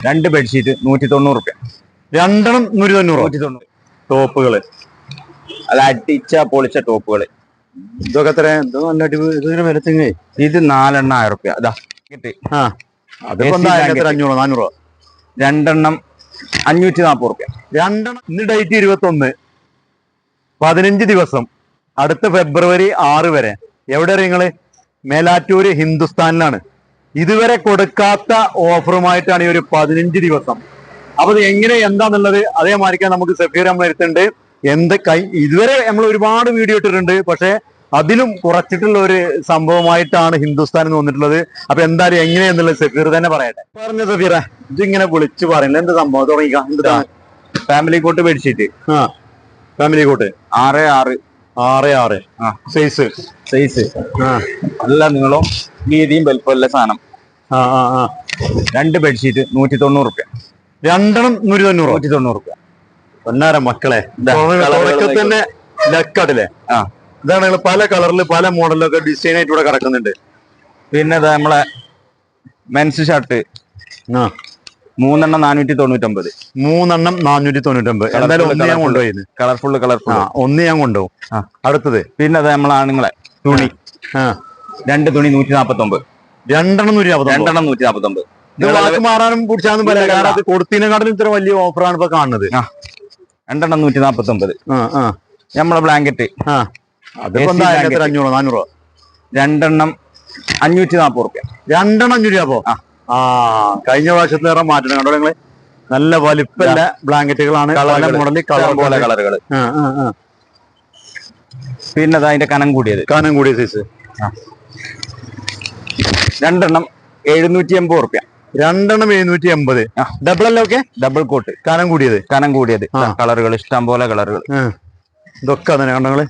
രണ്ട് ബെഡ്ഷീറ്റ് നൂറ്റി തൊണ്ണൂറ് റുപ്യ രണ്ടെണ്ണം നൂറ്റി തൊണ്ണൂറ് നൂറ്റി തൊണ്ണൂറ് ടോപ്പുകൾ അത് അടിച്ച പൊളിച്ച ടോപ്പുകൾ ഇതൊക്കെ എത്ര എന്തോ നല്ല അടിപൊളി ഇതിന് വിലത്തിങ്ങേ ഇത് നാലെണ്ണം ആയിരം റുപ്യ അതാ കിട്ടി ആ. അതിപ്പോ അഞ്ഞൂറോ നാനൂറോ. രണ്ടെണ്ണം അഞ്ഞൂറ്റി നാൽപ്പത് റുപ്യ രണ്ടെണ്ണം ഇന്ന് ഡേറ്റ് ഇരുപത്തി ഒന്ന് പതിനഞ്ച് ദിവസം. അടുത്ത ഫെബ്രുവരി ആറ് വരെ. എവിടെ നിങ്ങൾ? മേലാറ്റൂര് ഹിന്ദുസ്ഥാനിലാണ്. ഇതുവരെ കൊടുക്കാത്ത ഓഫറുമായിട്ടാണ് ഈ ഒരു പതിനഞ്ച് ദിവസം. അപ്പൊ അത് എങ്ങനെ എന്താന്നുള്ളത് അതേമാതിരിക്കാൻ നമുക്ക് സഫീർ നമ്മൾ എടുത്തിട്ടുണ്ട് എന്ത് കൈ ഇതുവരെ നമ്മൾ ഒരുപാട് വീഡിയോ ഇട്ടിട്ടുണ്ട്. പക്ഷെ അതിലും കുറച്ചിട്ടുള്ള ഒരു സംഭവമായിട്ടാണ് ഹിന്ദുസ്ഥാൻ എന്ന് വന്നിട്ടുള്ളത്. അപ്പൊ എന്തായാലും എങ്ങനെയെന്നുള്ളത് സഫീർ തന്നെ പറയട്ടെ. പറഞ്ഞ സഫീറ ഇതിങ്ങനെ വിളിച്ചു പറയുന്നത് എന്ത് സംഭവം? തുടങ്ങിക്കാം. ഫാമിലി കോട്ട് ബെഡ്ഷീറ്റ് ആ. ഫാമിലി കോട്ട് ആറ് ആറ്. ആറ് ആറ്. സൈസ് സൈസ് നല്ല നീളവും വീതിയും സാധനം. ആ ആ ആ. രണ്ട് ബെഡ്ഷീറ്റ് നൂറ്റി തൊണ്ണൂറ് റുപ്യ. രണ്ടെണ്ണം നൂറ്റി തൊണ്ണൂറ് നൂറ്റി തൊണ്ണൂറ് റുപ്യ. പൊന്നാര മക്കളെ. തന്നെ ലക്കാട്ടില്ലേ ആ. ഇതാണ് നിങ്ങൾ പല കളറിൽ പല മോഡലിലൊക്കെ ഡിസൈൻ ആയിട്ട് ഇവിടെ കിടക്കുന്നുണ്ട്. പിന്നെ നമ്മളെ മെൻസ് ഷർട്ട് ആ. മൂന്നെണ്ണം നാനൂറ്റി തൊണ്ണൂറ്റൊമ്പത് മൂന്നെണ്ണം നാനൂറ്റി തൊണ്ണൂറ്റൊമ്പത് എന്തായാലും ഒന്ന് ഞാൻ കൊണ്ടുപോയി കളർഫുൾ കളർഫുൾ ഒന്ന് ഞാൻ കൊണ്ടുപോകും. അടുത്തത്. പിന്നെ അത് നമ്മളെ ആണുങ്ങളെ തുണി. രണ്ട് തുണി നൂറ്റി നാപ്പത്തി ഒമ്പത് രണ്ടെണ്ണം നൂറ്റി രണ്ടെണ്ണം നൂറ്റി നാപ്പത്തി ഒമ്പത് വാക്ക് മാറാനും പിടിച്ചാന്നും പറയാം കാരണം അത് കൊടുത്തിനെക്കാട്ടിലും ഇത്ര വലിയ ഓഫറാണ് ഇപ്പൊ കാണുന്നത്. രണ്ടെണ്ണം നൂറ്റി നാപ്പത്തി ഒമ്പത് നമ്മളെ ബ്ലാങ്കറ്റ്. അതിപ്പോ അഞ്ഞൂറോ രണ്ടെണ്ണം അഞ്ഞൂറ്റി നാപ്പത് റുപ്യ. രണ്ടെണ്ണം അഞ്ഞൂറ് രൂപ ആ. കഴിഞ്ഞ പ്രാവശ്യത്തിലേറെ മാറ്റണം കണ്ടോ നിങ്ങൾ? നല്ല വലിപ്പല്ല ബ്ലാങ്കറ്റുകളാണ് പല മോഡലിൽ കളർ പോലെ കളറുകൾ പിന്നെ അതിന്റെ കനം കൂടിയത്. കനം കൂടിയ സൈസ് രണ്ടെണ്ണം എഴുന്നൂറ്റി എൺപത് റുപ്യ രണ്ടെണ്ണം എഴുന്നൂറ്റി എൺപത് ഡബിൾ അല്ല ഓക്കെ ഡബിൾ കോട്ട് കനം കൂടിയത്. കനം കൂടിയത്. കളറുകൾ ഇഷ്ടം പോലെ കളറുകൾ. ഇതൊക്കെ തന്നെ കണ്ടങ്ങൾ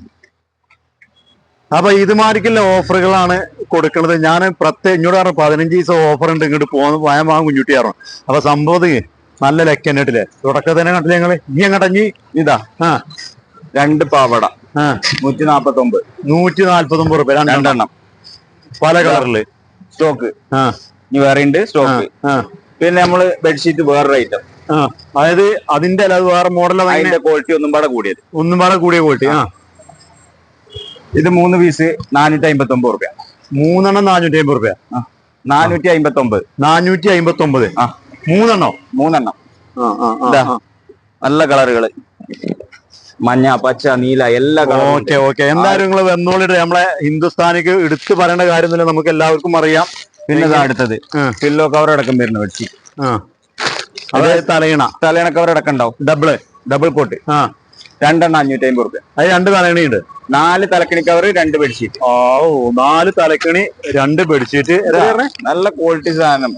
അപ്പൊ ഇതുമാതിരിക്കുള്ള ഓഫറുകളാണ് കൊടുക്കുന്നത്. ഞാൻ പ്രത്യേക ഇങ്ങോട്ട് പറഞ്ഞു പതിനഞ്ച് ദിവസം ഓഫർ ഉണ്ട് ഇങ്ങോട്ട് പോകുന്ന ഭയം വാങ്ങും കുഞ്ഞുട്ടി പറഞ്ഞു. അപ്പൊ സംഭവത്തിൽ നല്ല ലക്ക് എന്നിട്ടില്ലേ തുടക്കം തന്നെ കണ്ടില്ലേ ഞങ്ങൾ? ഇനി അങ്ങോട്ടഞ്ഞി ഇതാ. ആ. രണ്ട് പാവട. ആ. നൂറ്റി നാപ്പത്തി ഒമ്പത് നൂറ്റി നാല്പത്തി ഒമ്പത് റുപ്യ. രണ്ടെണ്ണം. പല കളറിൽ. സ്റ്റോക്ക്. ആ. ഇനി വേറെ ഉണ്ട് സ്റ്റോക്ക്. ആ. പിന്നെ നമ്മൾ ബെഡ്ഷീറ്റ് വേറൊരു ഐറ്റം ആ. അതായത് അതിന്റെ അല്ലാതെ വേറെ മോഡൽ അതിന്റെ ക്വാളിറ്റി ഒന്നും പാടെ കൂടിയത്. ഒന്നും പാടെ കൂടിയ ക്വാളിറ്റി ആ. ഇത് മൂന്ന് പീസ് നാനൂറ്റി അമ്പത്തി ഒമ്പത് റുപ്യ. മൂന്നെണ്ണം നാനൂറ്റി അമ്പത് റുപ്യ. നാനൂറ്റി അമ്പത്തി ഒമ്പത് നാനൂറ്റി അമ്പത്തി ഒമ്പത് ആ മൂന്നെണ്ണോ മൂന്നെണ്ണം നല്ല കളറുകൾ. മഞ്ഞ പച്ച നീല എല്ലാ കളറും ഓക്കെ ഓക്കെ. എന്തായാലും നിങ്ങൾ വന്നോളിട്ട് നമ്മളെ ഹിന്ദുസ്ഥാനിക്ക് എടുത്തു പറയേണ്ട കാര്യം തന്നെ നമുക്ക് എല്ലാവർക്കും അറിയാം. പിന്നെ അടുത്തത്. പില്ലോ കവർ അടക്കം വരുന്ന വെച്ച് തലയണ. തലയിണ കവർ അടക്കം ഉണ്ടാവും. ഡബിൾ ഡബിൾ കോട്ട് ആ. രണ്ടെണ്ണം അഞ്ഞൂറ്റി അമ്പത് റുപ്യ അത് രണ്ട് തലയിണയുണ്ട് നാല് തലക്കണി കവർ രണ്ട് ബെഡ്ഷീറ്റ് ഓ നാല് തലക്കണി രണ്ട് ബെഡ്ഷീറ്റ് നല്ല ക്വാളിറ്റി സാധനം.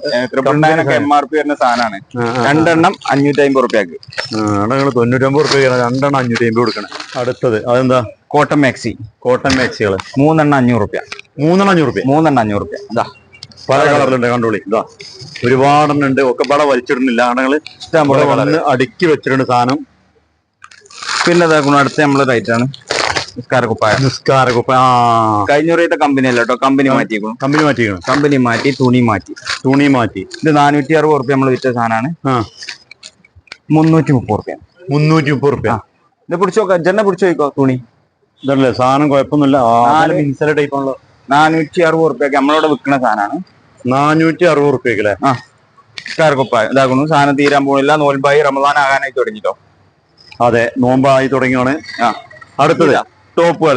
ഒക്കെ എം ആർ പി വരുന്ന സാധനമാണ്. രണ്ടെണ്ണം അഞ്ഞൂറ്റി അമ്പത് റുപ്യക്ക് തൊണ്ണൂറ്റമ്പത് റുപ്യ രണ്ടെണ്ണം അഞ്ഞൂറ്റി അമ്പത് കൊടുക്കണം. അടുത്തത് അതെന്താ? കോട്ടൺ മാക്സി കോട്ടൺ മാക്സികൾ മൂന്നെണ്ണം അഞ്ഞൂറ് റുപ്യ മൂന്നെണ്ണം അഞ്ഞൂറ് റുപ്യ മൂന്നെണ്ണം അഞ്ഞൂറ് റുപ്യ ഇതാ. പല കളറിലുണ്ട് കണ്ടോളി. ഇതാ. ഒരുപാടെണ്ണം ഉണ്ട്. ഒക്കെ പല വലിച്ചിടുന്നില്ല. ആണുങ്ങൾ വന്ന് അടുക്കി വെച്ചിട്ടുണ്ട് സാധനം. പിന്നെ ഇതാക്കണം അടുത്ത നമ്മളെ റൈറ്റ് ആണ്. കഴിഞ്ഞ റേറ്റ് കമ്പനി അല്ല കേട്ടോ കമ്പനി മാറ്റിയേക്കണം. കമ്പനി മാറ്റി കമ്പനി മാറ്റി തുണി മാറ്റി. തുണി മാറ്റി. ഇത് നാനൂറ്റി അറുപത് റുപ്യ നമ്മൾ വിറ്റ സാധനമാണ് മുന്നൂറ്റി മുപ്പത് റുപ്യ മുന്നൂറ്റി മുപ്പത് റുപ്യ ഇത് പിടിച്ചോ ജെന്നെ പിടിച്ചു നോക്കോ തുണി. ഇതല്ലേ സാധനം കുഴപ്പമൊന്നുമില്ല. നാല് മിൻസല ടൈപ്പ് ആണല്ലോ നാനൂറ്റി അറുപത് റുപ്യക്ക് നമ്മളവിടെ വിൽക്കുന്ന സാധനമാണ് നാനൂറ്റി അറുപത് റുപ്യക്ക് അല്ലേ? ആ. നിസ്കാര ഇതാക്കുന്നു സാധനം തീരാൻ പോകുന്നില്ല നോൽബായി റമദാൻ ആകാനായി തുടങ്ങിട്ടോ. അതെ നോമ്പായി തുടങ്ങിയാണ് ആ അടുത്തത്. ടോപ്പുകൾ.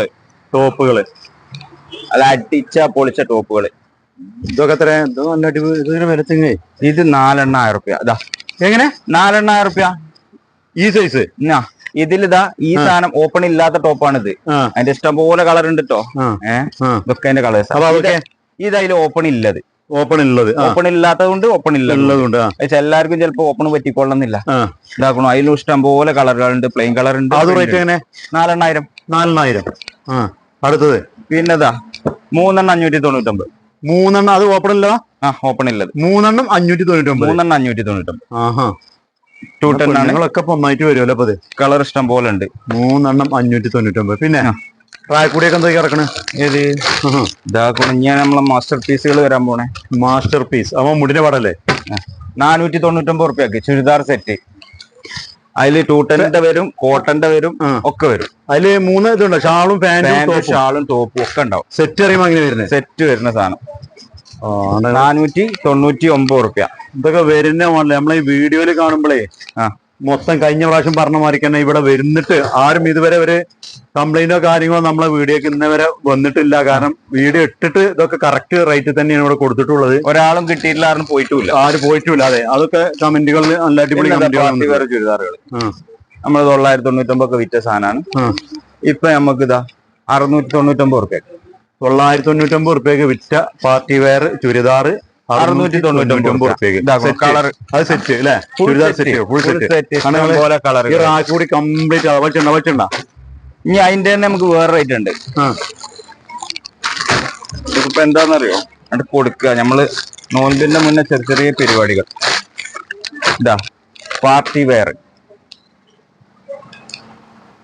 ടോപ്പുകൾ. അല്ല അടിച്ച പൊളിച്ച ടോപ്പുകൾ. ഇതൊക്കെ എത്ര ഇത് നല്ല അടിപൊളി ഇതിന് വരത്തിങ്ങേ ഇത് നാലെണ്ണായിരം റുപ്യ. ഇതാ എങ്ങനെ? നാലെണ്ണായിരം റുപ്യ? ഈ സൈസ് എന്നാ ഇതിലിതാ ഈ സാധനം ഓപ്പൺ ഇല്ലാത്ത ടോപ്പാണിത്. ഇത് അതിന്റെ ഇഷ്ടംപോലെ കളർ ഉണ്ട് കേട്ടോ ഏഹ് ഇതൊക്കെ അതിന്റെ കളേഴ്സ് ഇതായാലും ഇത് ഓപ്പൺ ഇല്ലത്. ഓപ്പൺ ഉള്ളത് ഓപ്പൺ ഇല്ലാത്തതുകൊണ്ട് ഓപ്പൺ ഇല്ലത്. ഉള്ളതുകൊണ്ട് ആ. എല്ലാവർക്കും ചിലപ്പോ ഓപ്പൺ പറ്റിക്കൊള്ളുന്നില്ല ആ. ഇതാക്കണോ? അതിലും ഇഷ്ടം പോലെ കളറുകളുണ്ട് പ്ലെയിൻ കളർ ഉണ്ട് അത് റേറ്റ് എങ്ങനെ? നാലെണ്ണായിരം. നാലെണ്ണായിരം. ആ. അടുത്തത്? പിന്നെതാ മൂന്നെണ്ണം അഞ്ഞൂറ്റി തൊണ്ണൂറ്റൊമ്പത് മൂന്നെണ്ണം അത് ഓപ്പൺ ഇല്ല ആ ഓപ്പൺ ഇല്ലത്. മൂന്നെണ്ണം അഞ്ഞൂറ്റി തൊണ്ണൂറ്റി മൂന്നെണ്ണം അഞ്ഞൂറ്റി തൊണ്ണൂറ്റൊമ്പത് ആഹാ ടൂ ടെൻ ആണ് കളർ ഇഷ്ടം പോലെ ഉണ്ട് മൂന്നെണ്ണം അഞ്ഞൂറ്റി തൊണ്ണൂറ്റൊമ്പത് പിന്നെ റായക്കൂടിയൊക്കെ എന്താ കിടക്കണ്? ഏത്? ഇതാ കുണിഞ്ഞ നമ്മളെ മാസ്റ്റർ പീസുകൾ വരാൻ പോണേ. മാസ്റ്റർ പീസ് അവൻ മുടിന്റെ പടല്ലേ? നാനൂറ്റി തൊണ്ണൂറ്റൊമ്പത് റുപ്യക്ക് ചുരിദാർ സെറ്റ് അതിൽ ടൂട്ടന്റെ വരും കോട്ടന്റെ വരും ഒക്കെ വരും. അതിൽ മൂന്ന് ഇതുണ്ട്? ഷാളും പാന്റും ഷാളും ടോപ്പും ഒക്കെ ഉണ്ടാവും. സെറ്റ് അറിയുമ്പോ അങ്ങനെ വരുന്നത് സെറ്റ് വരുന്ന സാധനം. നാനൂറ്റി തൊണ്ണൂറ്റി ഒമ്പത് റുപ്യ ഇതൊക്കെ വരുന്ന മോഡൽ നമ്മളെ ഈ വീഡിയോയിൽ കാണുമ്പോഴേ ആ. മൊത്തം കഴിഞ്ഞ പ്രാവശ്യം പറഞ്ഞ മാതിരി തന്നെ ഇവിടെ വരുന്നിട്ട് ആരും ഇതുവരെ ഒരു കംപ്ലൈന്റോ കാര്യങ്ങളോ നമ്മളെ വീഡിയോക്ക് ഇന്ന് വരെ വന്നിട്ടില്ല. കാരണം വീഡിയോ ഇട്ടിട്ട് ഇതൊക്കെ കറക്റ്റ് റേറ്റ് തന്നെയാണ് ഇവിടെ കൊടുത്തിട്ടുള്ളത്. ഒരാളും കിട്ടിയിട്ടില്ല ആരും പോയിട്ടില്ല. ആരും പോയിട്ടില്ല അതെ. അതൊക്കെ കമന്റുകളിൽ നല്ല അടിപൊളി കമന്റുകൾ ചുരിദാറുകൾ. നമ്മൾ തൊള്ളായിരത്തി തൊണ്ണൂറ്റൊമ്പത് വിറ്റ സാധനമാണ് ഇപ്പൊ നമുക്ക് ഇതാ അറുന്നൂറ്റി തൊണ്ണൂറ്റൊമ്പത് റുപ്യ തൊള്ളായിരത്തി തൊണ്ണൂറ്റൊമ്പത് റുപ്യക്ക് വിറ്റ പാർട്ടി വെയർ ചുരിദാർ അറുന്നൂറ്റി തൊണ്ണൂറ്റി ഒമ്പത് അത് സെറ്റ് അല്ലേ ചുരിദാർ സെറ്റ് ഫുൾ സെറ്റ് പോലെ കളർ ഈ റാക്ക് കൂടി കംപ്ലീറ്റ് അവച്ചുണ്ട അവച്ചുണ്ട ഇനി അതിന്റെ തന്നെ നമുക്ക് വേറെ റേറ്റ് ഉണ്ട്. ഇതിപ്പോ എന്താണെന്നറിയോ? അത് കൊടുക്കുക. നമ്മൾ നോൻപിന്റെ മുന്നേ ചെറിയ ചെറിയ പരിപാടികൾ. ഇതാ പാർട്ടി വെയർ.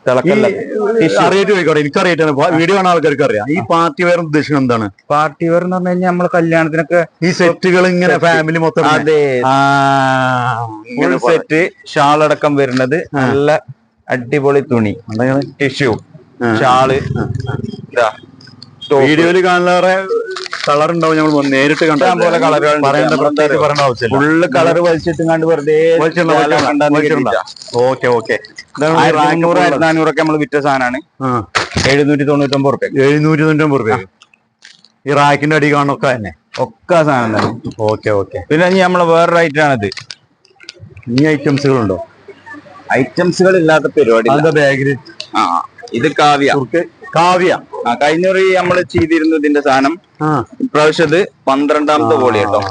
പോയിക്കോട്ടെ എനിക്കറിയിട്ടാണ് വീഡിയോ കാണുന്ന ആൾക്കാർക്ക് അറിയാം. ഈ പാർട്ടി വെയർ ഉദ്ദേശിക്കുന്നത് എന്താണ്? പാർട്ടി വെയർ എന്ന് പറഞ്ഞു കഴിഞ്ഞാൽ നമ്മൾ കല്യാണത്തിനൊക്കെ ഈ സെറ്റുകൾ ഇങ്ങനെ ഫാമിലി മൊത്തം. അതെ. സെറ്റ് ഷാൾ അടക്കം വരുന്നത് നല്ല അടിപൊളി തുണി. ടിഷ്യൂ. ഷാൾ. വീഡിയോയിൽ. കാണുന്നവരെ കളർ ഉണ്ടാവും നമ്മൾ നേരിട്ട് ഫുള്ള് കളർ വലിച്ചിട്ടും കണ്ട് വെറുതെ. Okay okay. ഇതാണ് ആയിരത്തി നാനൂറൊക്കെ നമ്മൾ വിറ്റ സാധനമാണ് എഴുന്നൂറ്റി തൊണ്ണൂറ്റൊമ്പത് റുപ്യ. എഴുന്നൂറ്റി തൊണ്ണൂറ്റൊമ്പത് റുപ്യ. ഈ റാക്കിന്റെ അടി കാണൊക്കെ തന്നെ. ഒക്കെ സാധനം തന്നെ. Okay okay. പിന്നെ ഇനി നമ്മളെ വേറൊരു ഐറ്റം ആണിത്. ഇനി ഐറ്റംസുകൾ ഉണ്ടോ ഐറ്റംസുകൾ ഇല്ലാത്ത പരിപാടി ബാഗിൽ ആ ഇത് കാവ്യ. കാവ്യ. ആ കഴിഞ്ഞൊരു നമ്മൾ ചെയ്തിരുന്നു ഇതിന്റെ സാധനം. ഇപ്രാവശ്യത് പന്ത്രണ്ടാമത്തെ പോളി കേട്ടോ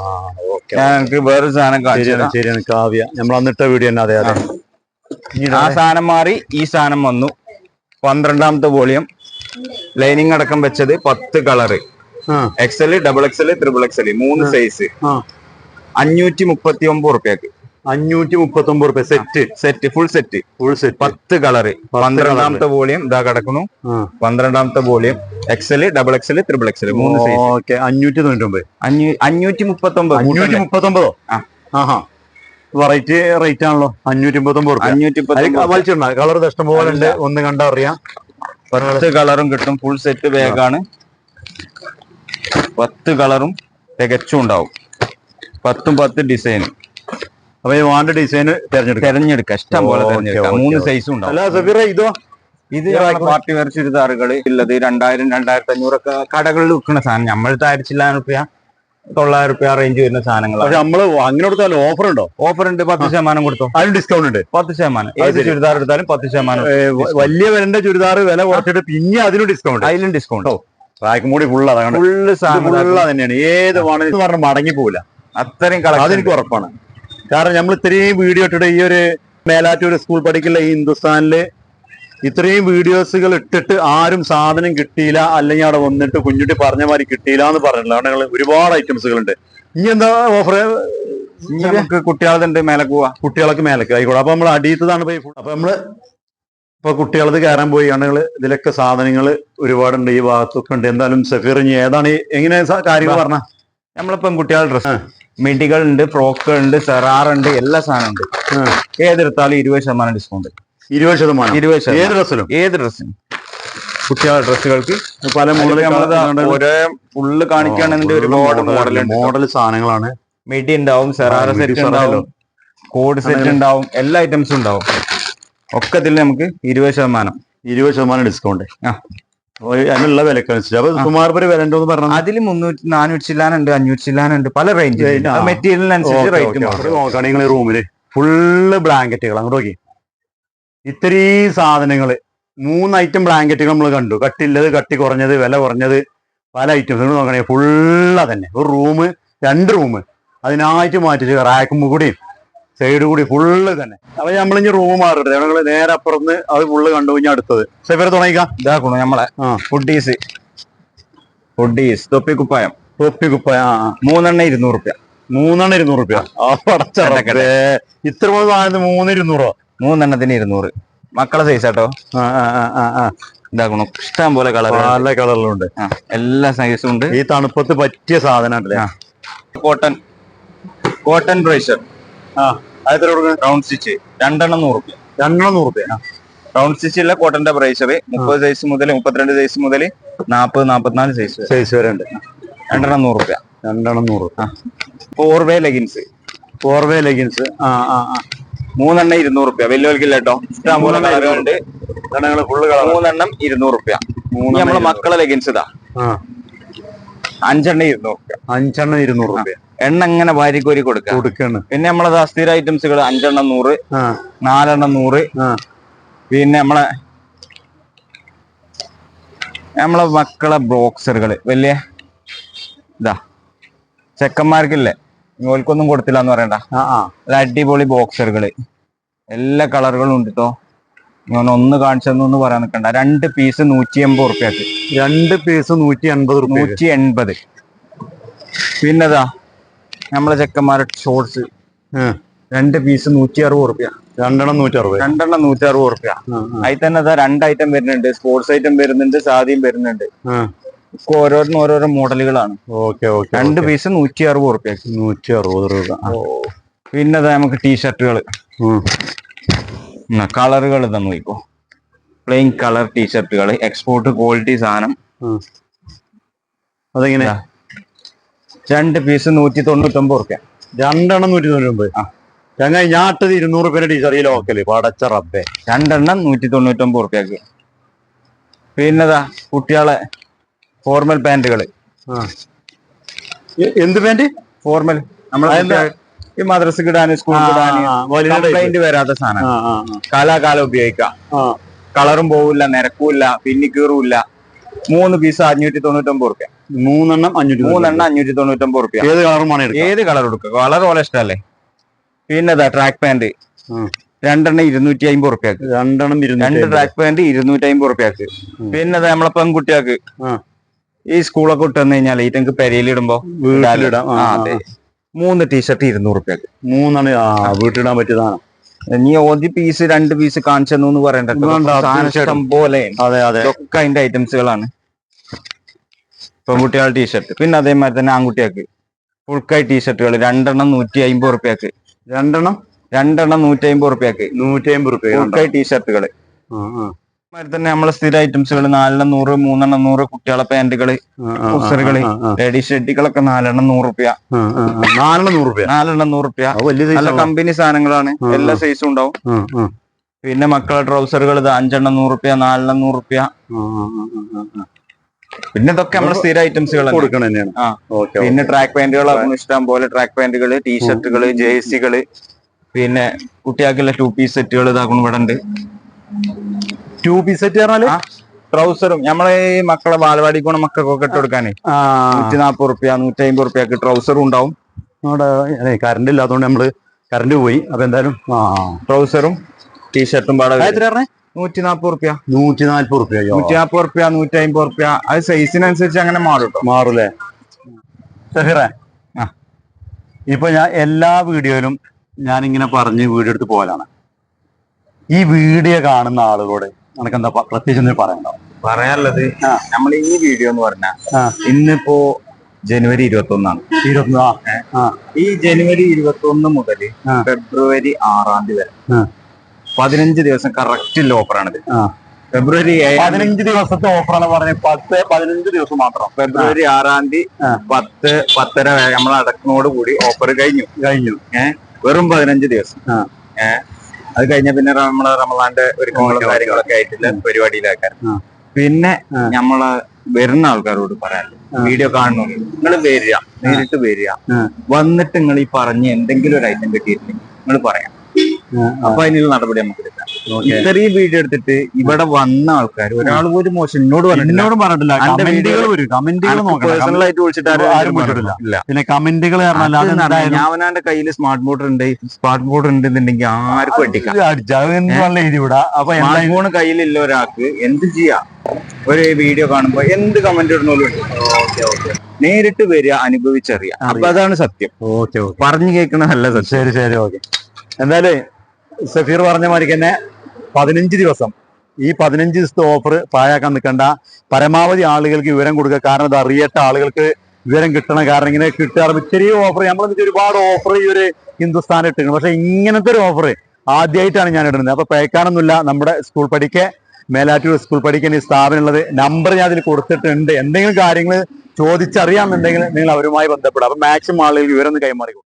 ഞങ്ങൾക്ക് വേറൊരു സാധനം കാണിച്ചു ശരിയാണ് ശരിയാണ് കാവ്യ. നമ്മൾ അന്നിട്ട വീഡിയോ തന്നെ അതെ അതെ. ആ സാധനം മാറി ഈ സാധനം വന്നു. പന്ത്രണ്ടാമത്തെ വോളിയം. ലൈനിങ് അടക്കം വെച്ചത് പത്ത് colour XL double XL triple XL മൂന്ന് സൈസ് അഞ്ഞൂറ്റി മുപ്പത്തി ഒമ്പത് റുപ്യക്ക് അഞ്ഞൂറ്റി മുപ്പത്തി ഒമ്പത് റുപ്യ set set full set full set പത്ത് കളറ് പന്ത്രണ്ടാമത്തെ വോളിയം ഇതാ കിടക്കുന്നു. പന്ത്രണ്ടാമത്തെ volume XL double XL triple XL മൂന്ന് ഓക്കെ അഞ്ഞൂറ്റി തൊണ്ണൂറ്റൊമ്പത് അഞ്ഞൂറ്റി മുപ്പത്തി ഒമ്പത് അഞ്ഞൂറ്റി മുപ്പത്തൊമ്പതോ ആഹാ. വെറൈറ്റി റേറ്റ് ആണല്ലോ. അഞ്ഞൂറ്റി മുപ്പത്തൊമ്പത് അഞ്ഞൂറ്റി വലിച്ചിട്ടുണ്ടോ കളർ ഇഷ്ടം പോലെ ഉണ്ട്. ഒന്ന് കണ്ടാ അറിയാം. പത്ത് കളറും കിട്ടും. ഫുൾ സെറ്റ് ബാഗാണ് പത്ത് കളറും തികച്ചും ഉണ്ടാവും. പത്തും പത്ത് ഡിസൈനും അപ്പൊ ഈ വാണ്ട ഡിസൈൻ തിരഞ്ഞെടുക്കാം. തെരഞ്ഞെടുക്കാം. ഇഷ്ടം പോലെ ഓക്കേ, മൂന്ന്. സൈസും ഉണ്ടാവും. അല്ല സഫീറ ഇതോ? ഇത് പാർട്ടി വെയർ ചുരിദാറുകൾ ഉള്ളത് രണ്ടായിരം രണ്ടായിരത്തി അഞ്ഞൂറൊക്കെ കടകളിൽ വിൽക്കുന്ന സാധനം. നമ്മളത്തെ ആയിരത്തില്ലായിരം റുപ്യ തൊള്ളായിരം റുപ്യ റേഞ്ച് വരുന്ന സാധനങ്ങളാണ്. പക്ഷെ നമ്മൾ അങ്ങനെ കൊടുത്താലും? ഓഫർ ഉണ്ടോ? ഓഫർ ഉണ്ട്. പത്ത് ശതമാനം കൊടുത്തോ? അതിന് ഡിസ്കൗണ്ട് ഉണ്ട്. പത്ത് ശതമാനം. ഏത്. ചുരിദാർ എടുത്താലും പത്ത് ശതമാനം വലിയ വിലന്റെ ചുരിദാർ വില കുറച്ചിട്ട് പിന്നെ അതിനും ഡിസ്കൗണ്ട് അതിലും ഡിസ്കൗണ്ട് റാക്കും കൂടി ഫുൾ അതാണ് ഫുള്ള് സാധനം. ഫുള്ള തന്നെയാണ്. ഏത് വേണമെന്ന് പറഞ്ഞാൽ മടങ്ങി പോവില്ല. അത്രയും കളക്ഷൻ അതെനിക്ക് ഉറപ്പാണ്. കാരണം നമ്മൾ ഇത്രയും വീഡിയോ ഇട്ടിട്ട് ഈ ഒരു മേലാറ്റൂർ സ്കൂൾ പഠിക്കുന്ന ഈ ഹിന്ദുസ്ഥാനിൽ ഇത്രയും വീഡിയോസുകൾ ഇട്ടിട്ട് ആരും സാധനം കിട്ടിയില്ല അല്ലെങ്കിൽ അവിടെ വന്നിട്ട് കുഞ്ഞുട്ടി പറഞ്ഞ മാതിരി കിട്ടിയില്ല എന്ന് പറഞ്ഞില്ല അവിടെ ഞങ്ങൾ ഒരുപാട് ഐറ്റംസുകൾ ഉണ്ട് ഇനി എന്താ ഓഫർ നമുക്ക് കുട്ടികളുടെ മേലെ പോവാ? കുട്ടികൾക്ക് മേലക്ക് ആയിക്കോട്ടെ അപ്പൊ നമ്മൾ അടിയത്തതാണ് പോയി അപ്പൊ നമ്മൾ ഇപ്പൊ കുട്ടികളത് കയറാൻ പോയി. ആണെങ്കിൽ ഇതിലൊക്കെ സാധനങ്ങൾ ഒരുപാടുണ്ട്. ഈ ഭാഗത്തൊക്കെ ഉണ്ട്. എന്തായാലും സഫീർ ഇനി ഏതാണ്? എങ്ങനെയാ എങ്ങനെ കാര്യങ്ങൾ പറഞ്ഞ? നമ്മളെ പെൺകുട്ടികളുടെ ഡ്രസ് മിഡികൾ ഉണ്ട് ഫ്രോക്കുകൾ ഉണ്ട് സെറാർ ഉണ്ട് എല്ലാ സാധനം ഉണ്ട് ഏതെടുത്താലും ഇരുപത് ശതമാനം ഡിസ്കൗണ്ട് ഇരുപത് ശതമാനം. ഇരുപത് ഏത് ശതമാനം ഡ്രസ്സിലും? ഏത് ഡ്രസ്സിനും കുട്ടികളുടെ ഡ്രസ്സുകൾക്ക് പല മോഡലുകൾ ഒരേ ഫുള്ള് കാണിക്കുകയാണെങ്കിൽ ഒരുപാട് മോഡൽ മോഡൽ സാധനങ്ങളാണ്. മിഡി ഉണ്ടാവും സെറാറ സെറ്റ് ഉണ്ടാവും കോഡ് സെറ്റ് ഉണ്ടാവും എല്ലാ ഐറ്റംസും ഉണ്ടാവും. ഒക്കെ ഇതിൽ നമുക്ക് ഇരുപത് ശതമാനം. ഇരുപത് ശതമാനം ഡിസ്കൗണ്ട് ആ. അതിനുള്ള വിലക്കനുസരിച്ച് അപ്പൊ സുമാർപൊരു വില ഉണ്ടോ എന്ന് പറഞ്ഞാൽ അതിൽ മുന്നൂറ്റി നാനൂറ്റി ചില്ലാനുണ്ട് അഞ്ഞൂറ്റി ചില്ലാനുണ്ട് പല റേഞ്ച്. മെറ്റീരിയലിനനുസരിച്ച് റേറ്റ് നോക്കുകയാണെങ്കിൽ നിങ്ങൾ റൂമിൽ ഫുള്ള് ബ്ലാങ്കറ്റുകൾ അങ്ങോട്ട് നോക്കി. ഇത്രയും സാധനങ്ങൾ. മൂന്ന് ഐറ്റം ബ്ലാങ്കറ്റുകൾ നമ്മൾ കണ്ടു. കട്ടില്ലത് കട്ടി കുറഞ്ഞത് വില കുറഞ്ഞത് പല ഐറ്റംസ് നോക്കണേ ഫുള്ള് തന്നെ ഒരു റൂം രണ്ട് റൂം അതിനായിട്ട് മാറ്റി റാക്കും കൂടിയും സൈഡ് കൂടി ഫുള്ള് തന്നെ. അപ്പൊ നമ്മളിഞ്ഞ് റൂം മാറിട്ടെ ഞങ്ങൾ നേരെ അപ്പുറത്ത് അത് ഫുള്ള് കണ്ടു കഴിഞ്ഞാൽ അടുത്തത്. സെഫിറ തുടങ്ങിക്കാം. ഇതാക്കണു നമ്മളെ. ഫുഡീസ് ഫുഡീസ് തൊപ്പി കുപ്പായം. തൊപ്പി കുപ്പായം ആ. മൂന്നെണ്ണ ഇരുന്നൂറ് റുപ്യ മൂന്നെണ്ണ ഇരുന്നൂറ് റുപ്യ ആ പടച്ചേ. ഇത്ര പോലെ സാധനത്തിന് മൂന്ന് ഇരുന്നൂറോ? മൂന്നെണ്ണത്തിന് ഇരുന്നൂറ്. മക്കളെ സൈസ് കേട്ടോ ഇതാക്കണു ഇഷ്ടം പോലെ കളർ പല കളറിലുണ്ട് എല്ലാ സൈസും ഉണ്ട്. ഈ തണുപ്പത്ത് പറ്റിയ സാധനം കോട്ടൺ കോട്ടൺ ബ്രേഷർ ആ. അത് എത്ര കൊടുക്കണം? റൗണ്ട് സ്റ്റിച്ച് രണ്ടെണ്ണം നൂറ് റുപ്യ. രണ്ടെണ്ണം നൂറ് രൂപ റൗണ്ട് സ്റ്റിച്ചുള്ള കോട്ടന്റെ പ്രൈസ് മുപ്പത് സൈസ് മുതൽ മുപ്പത്തിരണ്ട് സൈസ് മുതൽ നാൽപ്പത് നാൽപ്പത്തിനാല് സൈസ് സൈസ് വരെ ഉണ്ട്. രണ്ടെണ്ണം നൂറ് റുപ്യ. രണ്ടെണ്ണം നൂറ്. Four way leggings four way leggings ആ ആ ആ. മൂന്നെണ്ണം ഇരുന്നൂറ് റുപ്യ. വലിയവർക്കില്ല കേട്ടോ. മൂന്നെണ്ണം ഇരുന്നൂറ്. റുപ്യ. നമ്മളെ മക്കളെ ലെഗിൻസ് ഇതാ. അഞ്ചെണ്ണം ഇരുന്നൂറ് റുപ്യ. അഞ്ചെണ്ണം ഇരുന്നൂറ് രൂപ എണ്ണ എങ്ങനെ വാരിക്കോരി കൊടുക്കുക. കൊടുക്കാണ്. പിന്നെ നമ്മളത് അസ്ഥിര ഐറ്റംസുകൾ അഞ്ചെണ്ണം നൂറ് നാലെണ്ണം നൂറ് പിന്നെ നമ്മളെ നമ്മളെ മക്കളെ ബോക്സറുകൾ വലിയ ഇതാ ചെക്കന്മാർക്കില്ലേ? ഓൽക്കൊന്നും കൊടുത്തില്ല എന്ന് പറയണ്ട അടിപൊളി ബോക്സറുകൾ എല്ലാ കളറുകളും ഉണ്ട് കേട്ടോ ഞാൻ ഒന്ന് കാണിച്ചെന്നൊന്ന് പറയാൻ നിൽക്കണ്ട രണ്ട് പീസ് നൂറ്റി എൺപത് റുപ്യക്ക് രണ്ട് പീസ് നൂറ്റി എൺപത് നൂറ്റി എൺപത് പിന്നെതാ നമ്മളെ ചെക്കന്മാരുടെ ഷോർട്സ് രണ്ട് പീസ് നൂറ്റി അറുപത് റുപ്യ രണ്ടെണ്ണം നൂറ്റി അറുപത് രണ്ടെണ്ണം നൂറ്റി അറുപത് റുപ്യ അതിൽ തന്നെ അതാ രണ്ട് ഐറ്റം വരുന്നുണ്ട്. സ്പോർട്സ് ഐറ്റം വരുന്നുണ്ട് സാദിയും വരുന്നുണ്ട്. ഒക്കെ ഓരോന്നിനും ഓരോരോ മോഡലുകളാണ് ഓക്കെ ഓക്കെ രണ്ട് പീസ് നൂറ്റി അറുപത് റുപ്യ നൂറ്റി അറുപത് രൂപ പിന്നെ ദാ നമുക്ക് ടീഷർട്ടുകൾ. കളറുകൾ തന്നു നോക്കോ പ്ലെയിൻ കളർ ടീഷർട്ടുകൾ എക്സ്പോർട്ട് ക്വാളിറ്റി സാധനം. ഉം. രണ്ട് പീസ് നൂറ്റി തൊണ്ണൂറ്റൊമ്പത് റുപ്യ രണ്ടെണ്ണം നൂറ്റി തൊണ്ണൂറ്റൊമ്പത് ചങ്ങായി ചങ്ങ ഞാട്ടത് ഇരുന്നൂറ് രൂപയുടെ ടീച്ചർ ഈ ലോക്കൽ പടച്ച റബ്ബേ. രണ്ടെണ്ണം നൂറ്റി തൊണ്ണൂറ്റൊമ്പത് റുപ്യക്ക് പിന്നെതാ കുട്ടികളെ ഫോർമൽ പാന്റുകൾ ആ. എന്ത് പാന്റ് ഫോർമൽ നമ്മളെ ഈ മദ്രസക്ക് ഇടാന് സ്കൂളിൽ ഇടാന് കംപ്ലൈന്റ് വരാത്ത സാധനം. കാലാകാലം ഉപയോഗിക്കാം ആ. കളറും പോവില്ല നിരക്കൂല്ല പിന്നി കീറുമില്ല മൂന്ന് പീസ് അഞ്ഞൂറ്റി തൊണ്ണൂറ്റൊമ്പത് റുപ്യ മൂന്നെണ്ണം അഞ്ഞൂറ്റി മൂന്നെണ്ണം അഞ്ഞൂറ്റി തൊണ്ണൂറ്റൊമ്പത് റുപ്യ. ഏത് കളറുമാണ് ഏത് കളർ എടുക്കുക? കളർ പോലെ പിന്നെ പിന്നെതാ ട്രാക്ക് പാന്റ്. രണ്ടെണ്ണം ഇരുന്നൂറ്റി അമ്പത് റുപ്യക്ക്. രണ്ടെണ്ണം രണ്ട് ട്രാക്ക് പാന്റ് ഇരുന്നൂറ്റി അമ്പത് റുപ്യക്ക് പിന്നെതാ നമ്മളെ പെൺകുട്ടികൾക്ക്. ഈ സ്കൂളൊക്കെ ഇട്ട് വന്നു കഴിഞ്ഞാൽ ഈറ്റങ്ങൾക്ക് പെരയിലിടുമ്പോ മൂന്ന് ടീഷർട്ട് ഇരുന്നൂറ് റുപ്യക്ക്. മൂന്നെണ്ണം ആ വീട്ടിലിടാൻ പറ്റിയ നീ ഓതി പീസ് രണ്ട് പീസ് കാണിച്ചെന്നു എന്ന് പറയണ്ട? പോലെ അതെ അതെ. ഒക്കെ അതിന്റെ ഐറ്റംസുകളാണ് പെൺകുട്ടികളുടെ ടീഷർട്ട് പിന്നെ അതേമാതിരി തന്നെ ആൺകുട്ടികൾക്ക്. ഫുൾക്കായി ടീഷർട്ടുകൾ രണ്ടെണ്ണം നൂറ്റി അമ്പത് റുപ്യക്ക്. രണ്ടെണ്ണം? രണ്ടെണ്ണം നൂറ്റി അമ്പത് റുപ്യക്ക് നൂറ്റി അമ്പത് റുപ്യ ഫുൾക്കായി ടീഷർട്ടുകൾ അതുമാതിരി തന്നെ നമ്മളെ സ്ഥിര ഐറ്റംസുകൾ നാലെണ്ണം നൂറ് മൂന്നെണ്ണം നൂറ് കുട്ടികളെ പാന്റുകൾ ബോക്സറുകൾ ലേഡീസ് ഷെഡികളൊക്കെ നാലെണ്ണം നൂറ് റുപ്യ. നാലെണ്ണം നൂറ് റുപ്യ. നാലെണ്ണം നൂറ് റുപ്യ. നല്ല കമ്പനി സാധനങ്ങളാണ്. എല്ലാ സൈസും ഉണ്ടാവും. പിന്നെ മക്കളെ ട്രൗസറുകൾ ഇത് അഞ്ചെണ്ണം നൂറ് റുപ്യ നാലെണ്ണം നൂറ് റുപ്യ. പിന്നെ ഇതൊക്കെ നമ്മൾ സ്ഥിര ഐറ്റംസുകൾ കൊടുക്കണം തന്നെയാണ്. ആ. പിന്നെ ട്രാക്ക് പാന്റുകൾ ഇഷ്ടം പോലെ ട്രാക്ക് പാന്റുകൾ ടീഷർട്ടുകൾ ജേഴ്സികൾ പിന്നെ കുട്ടികൾക്കുള്ള ടു പീസ് സെറ്റുകൾ ഇതാക്കണം ഇവിടെ ഉണ്ട്. ടു പീസ് സെറ്റ് പറഞ്ഞാൽ. ട്രൗസറും നമ്മളെ ഈ മക്കളെ ബാലവാടി പോണ മക്കൾക്കൊക്കെ ഇട്ട് കൊടുക്കാനേ. നൂറ്റി നാപ്പത് റുപ്യ നൂറ്റി അമ്പത് റുപ്യക്ക് ട്രൗസറും ഉണ്ടാവും. കറണ്ട് ഇല്ലാത്തതുകൊണ്ട് നമ്മൾ കറണ്ട് പോയി. അപ്പൊ എന്തായാലും ട്രൗസറും ടീഷർട്ടും പാടെ എത്ര പറഞ്ഞേ? നൂറ്റി നാൽപ്പത് റുപ്യ. നൂറ്റി നാല്പത് റുപ്യ നൂറ്റി നാൽപ്പത് റുപ്യ നൂറ്റി അമ്പത് റുപ്യ. അത് സൈസിനനുസരിച്ച് അങ്ങനെ മാറും മാറൂലേ സഹിറേ ആ. ഇപ്പൊ ഞാൻ എല്ലാ വീഡിയോയിലും ഞാൻ ഇങ്ങനെ പറഞ്ഞ് വീഡിയോ എടുത്ത് പോകാനാണ് ഈ വീഡിയോ കാണുന്ന ആളുകളോട് നമുക്ക് എന്താ പ്രത്യേകിച്ച് എന്തെങ്കിലും പറയണ്ടോ പറയാനുള്ളത് നമ്മൾ ഈ വീഡിയോ എന്ന് പറഞ്ഞാൽ ആ. ഇന്നിപ്പോ ജനുവരി ഇരുപത്തി ഒന്നാണ് ഇരുപത്തി ഈ ജനുവരി ഇരുപത്തി ഒന്ന് മുതൽ ഫെബ്രുവരി ആറാം തീയതി വരെ. പതിനഞ്ച് ദിവസം കറക്റ്റ് ഓഫറാണിത്. ഫെബ്രുവരി പതിനഞ്ച് ദിവസത്തെ ഓഫറാണ് പറഞ്ഞത്. പത്ത് പതിനഞ്ച് ദിവസം മാത്രം. ഫെബ്രുവരി ആറാം തീയതി. പത്ത് പത്തര നമ്മൾ അടക്കുന്നോട് കൂടി ഓഫർ കഴിഞ്ഞു. കഴിഞ്ഞു. ഏഹ് വെറും പതിനഞ്ച് ദിവസം. ഏഹ് അത് കഴിഞ്ഞ പിന്നെ നമ്മളെ റമലാന്റെ ഒരുക്കങ്ങളും. കാര്യങ്ങളൊക്കെ ആയിട്ടില്ല പരിപാടിയിലാക്കാൻ. പിന്നെ നമ്മൾ നമ്മളെ വരുന്ന ആൾക്കാരോട് പറയാനില്ല വീഡിയോ കാണുന്നു നിങ്ങൾ വരിക നേരിട്ട് വരിക. വന്നിട്ട് നിങ്ങൾ ഈ പറഞ്ഞ് എന്തെങ്കിലും ഒരു ഐറ്റം കിട്ടിയിട്ടുണ്ടെങ്കിൽ നിങ്ങൾ പറയാം. അപ്പൊ അതിനുള്ള നടപടി നമുക്ക് എടുക്കാം. ഇത്രയും വീഡിയോ എടുത്തിട്ട് ഇവിടെ വന്ന ആൾക്കാർ ഒരാൾ പോലും മോശം എന്നോട് എന്നോടും പറഞ്ഞിട്ടില്ല. കമന്റുകൾ വരും. കമന്റുകൾ വിളിച്ചിട്ട് ആരും വിളിച്ചിട്ടില്ല. പിന്നെ കമന്റുകൾ ഞാവനാന്റെ കയ്യിൽ സ്മാർട്ട് ബോർഡ് ഉണ്ട്. സ്മാർട്ട് ബോർഡ് ഉണ്ടെന്നുണ്ടെങ്കിൽ ആർക്കും അടിക്കാം അപ്പൊ സ്മാർട്ട് ഫോൺ കയ്യിലില്ല ഒരാൾക്ക്. എന്ത് ചെയ്യാം? ഒരു വീഡിയോ കാണുമ്പോ എന്ത് കമന്റ് ഇടുന്നോലും ഉണ്ട്. നേരിട്ട് വരിക അനുഭവിച്ചറിയാം അപ്പൊ അതാണ് സത്യം. പറഞ്ഞു കേൾക്കണതല്ല സത്യം. ശരി ശരി ഓക്കെ എന്തായാലും സഫീർ പറഞ്ഞ മാതിരി തന്നെ പതിനഞ്ച് ദിവസം. ഈ പതിനഞ്ച് ദിവസത്തെ ഓഫർ പാഴാക്കാൻ നിൽക്കണ്ട. പരമാവധി ആളുകൾക്ക് വിവരം കൊടുക്കുക. കാരണം ഇത് അറിയട്ട ആളുകൾക്ക് വിവരം കിട്ടണം കാരണം ഇങ്ങനെ കിട്ടാറ് ചെറിയ ഓഫർ നമ്മൾ ഒരുപാട് ഓഫർ ഈ ഒരു ഹിന്ദുസ്ഥാൻ ഇട്ടിരുന്നു പക്ഷെ ഇങ്ങനത്തെ ഒരു ഓഫർ ആദ്യമായിട്ടാണ് ഞാൻ ഇടുന്നത്. അപ്പൊ പേക്കാനൊന്നുമില്ല. നമ്മുടെ സ്കൂൾ പഠിക്കെ മേലാറ്റൂർ സ്കൂൾ പഠിക്കാൻ ഈ സ്ഥാപനം ഉള്ളത് നമ്പർ ഞാൻ അതിൽ കൊടുത്തിട്ടുണ്ട്. എന്തെങ്കിലും കാര്യങ്ങൾ ചോദിച്ചറിയാമെന്നുണ്ടെങ്കിൽ നിങ്ങൾ അവരുമായി ബന്ധപ്പെടുക. അപ്പൊ മാക്സിമം ആളുകൾ വിവരം ഒന്ന് കൈമാറി കൊടുക്കും.